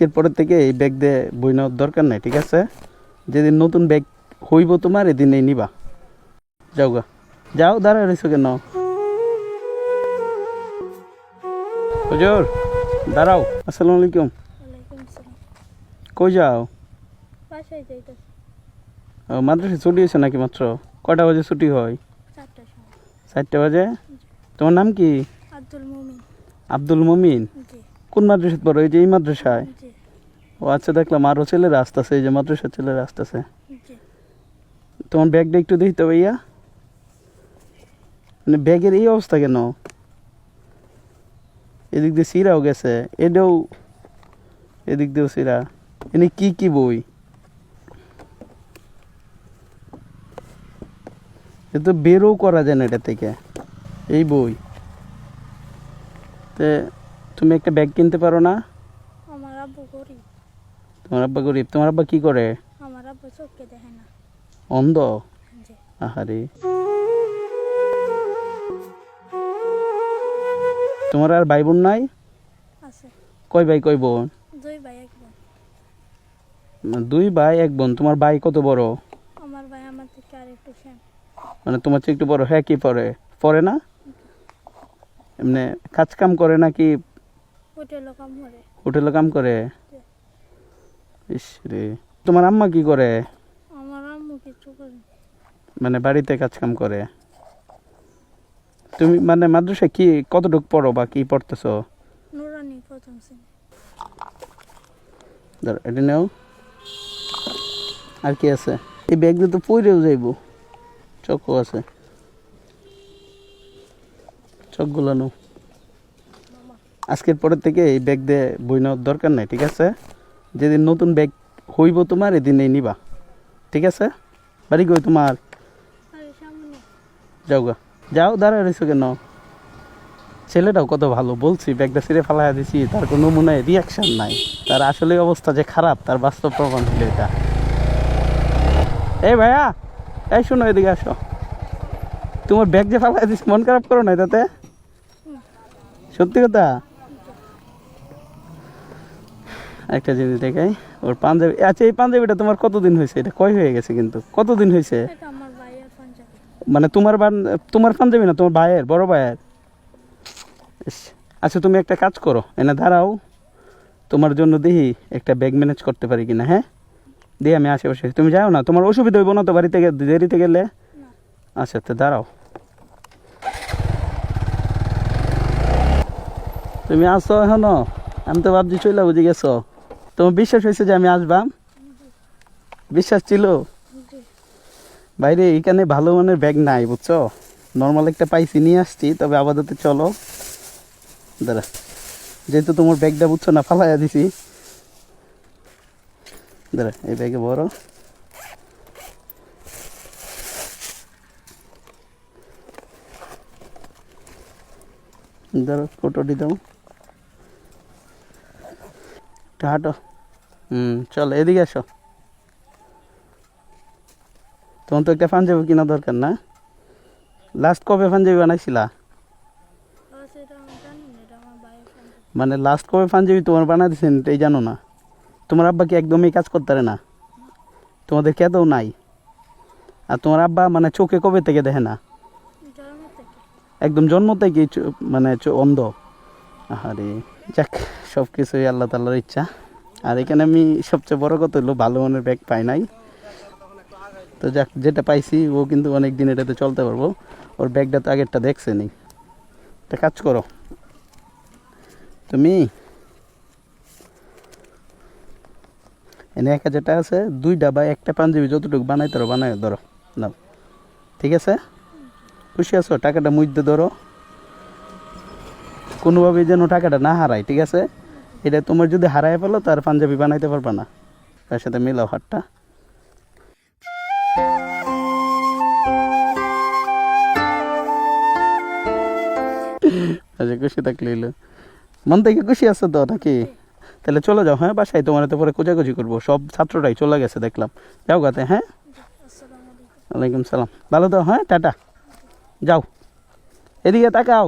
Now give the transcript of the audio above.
আজকের পরের থেকে এই ব্যাগ দিয়ে বই নেওয়ার দরকার নাই ঠিক আছে? যেদিন নতুন ব্যাগ হইব তোমার এদিনেই নিবা। যাও গা। যাও দাঁড়া রয়েছো কেন? হুজুর দাঁড়াও। আসসালামু আলাইকুম। কই যাও? মাদ্রাসা ছুটি হয়েছে নাকি মাত্র? কটা বাজে ছুটি হয়? চারটে বাজে? তোমার নাম কি? আব্দুল মুমিন। আব্দুল মমিন? কোন মাদ্রাসা পড়ো? এই যে এই মাদ্রাসায়? ও আচ্ছা দেখলাম আরও ছেলেরা আসতেছে এই যে মাদ্রাসার ছেলেরা আসতেছে। জি। তোমার ব্যাগটা একটু দিতে ভাইয়া। মানে ব্যাগের এই অবস্থা কেন? এদিক দিয়ে সিরাও গেছে এটাও এদিক দিয়েও সিরা। এনে কি কি বই? এ তো বেরও করা যায় না এটা থেকে এই বই। তে তুমি একটা ব্যাগ কিনতে পারো না? আমার আব্বু গরিব। তোমার আব্বা গরিব তোমার আব্বা কি করে? আমার আব্বু চোখকে দেখে না। অন্ধ? আহারে। তোমার আর ভাই বোন নাই? কয় ভাই কয় বোন? দুই ভাই এক বোন। দুই ভাই এক বোন। তোমার ভাই কত বড়? আমার ভাই আমার থেকে আর একটু মানে তোমার চেয়ে একটু বড় হ্যাঁ কি পড়ে পড়ে না? এমনি কাজ কাম করে নাকি হোটেলও কাম করে। হোটেলে কাম করে? ইস রে। তোমার আম্মা কি করে? আমার আম্মু কিছু করে মানে বাড়িতে কাজ কাম করে? তুমি মানে মাদ্রাসায় কি কতটুকু পড়ো বা কি পড়তেছো? নুরানি প্রথম শ্রেণি। ধরো এটা নেও। আর কি আছে? এই ব্যাগ দিয়ে তো পইরেও যাইব। চকও আছে। চকগুলো নো আজকের পরের থেকে এই ব্যাগ দিয়ে বই নেওয়ার দরকার নাই ঠিক আছে? যেদিন নতুন ব্যাগ হইব তোমার, এদিনেই নিবা। ঠিক আছে? বাড়ি কই তোমার। যাও গা। যাও দাঁড়া রয়েছো কেন? ছেলেটাও কত ভালো, বলছি, ব্যাগটা ছিঁড়ে ফেলাইয়া দিছি, তার কোনো মনে রিয়াকশন নাই। তার আসলে অবস্থা যে খারাপ, তার বাস্তব প্রমাণ হলো এটা। এই ভাইয়া, এই শোনো, এদিকে আসো। তোমার ব্যাগ যে ফেলাই দিস মন খারাপ করো না তাতে সত্যি কথা? একটা জিনিস দেখাই। ওর পাঞ্জাবি আচ্ছা এই পাঞ্জাবিটা তোমার কতদিন হয়েছে? এটা কয় হয়ে গেছে কিন্তু? কতদিন হয়েছে? মানে তোমার তোমার পাঞ্জাবি না তোমার ভাইয়ের বড় ভাইয়ের? আচ্ছা তুমি একটা কাজ করো এনে দাঁড়াও। তোমার জন্য দেখি একটা ব্যাগ ম্যানেজ করতে পারি কিনা হ্যাঁ? দিয়ে আমি আশেপাশে তুমি যাও না তোমার অসুবিধা হইব না তো বাড়িতে দেরিতে গেলে? আচ্ছা তো দাঁড়াও। তুমি আসো এখনও? আমি তো ভাবছি চলে বুঝে গেছো। তোমার বিশ্বাস হয়েছে যে আমি আসবাম? বিশ্বাস ছিল? বাইরে এখানে ভালো মানের ব্যাগ নাই, বুঝছ? নর্মাল একটা পাইছি, নিয়ে আসছি, তবে আপাতত চলো। দাঁড়া, যেহেতু তোমার ব্যাগটা বুঝছ না, ফালাইয়া দিছি। দাঁড়া, এই ব্যাগে বড় ধরো ফটোটি দাও। হাঁটো হুম চলো এদিকে আসো। তোমার তো একটা পাঞ্জাবি কেনা দরকার না? লাস্ট কবে পাঞ্জাবি বানাইছিলা? মানে লাস্ট কবে পাঞ্জাবি তোমার বানাই দিয়েছেন এটাই জানো না? তোমার আব্বা কি একদমই কাজ করতে পারে না? তোমাদের কেদও নাই? আর তোমার আব্বা মানে চোখে কবে থেকে দেখে না? একদম জন্ম থেকেই চো- মানে অন্ধ। আরে যাক সব কিছুই আল্লাহ তাল্লার ইচ্ছা। আর এখানে আমি সবচেয়ে বড় কথা হলো ভালো মানের ব্যাগ পাই নাই। তো যাক, যেটা পাইছি, ও কিন্তু অনেক দিন এটাতে চলতে পারব। ওর ব্যাগটা তো আগেরটা দেখছে নি একটা কাজ করো। তুমি এনে এক যেটা আছে, দুইটা বা একটা পাঞ্জাবি যতটুকু বানাই ধরো বানাই ধরো, নাও। ঠিক আছে? খুশি আছো? টাকাটা মুইতে ধরো। কোনোভাবে যেন টাকাটা না হারায়, ঠিক আছে? এটা তোমার যদি হারায় ফেলো, তার পাঞ্জাবি বানাইতে পারবা না। তার সাথে মিলাও হাতটা আচ্ছা খুশি থাকলে। মন থেকে খুশি আছে তো, নাকি? তাহলে চলে যাও হ্যাঁ? বাসায় তোমার তো পরে কোচাকুচি করব। সব ছাত্রটাই চলে গেছে, দেখলাম। যাও গাতে হ্যাঁ? ওয়ালাইকুম সালাম। ভালো তো হ্যাঁ? টাটা। যাও। এদিকে তাকাও।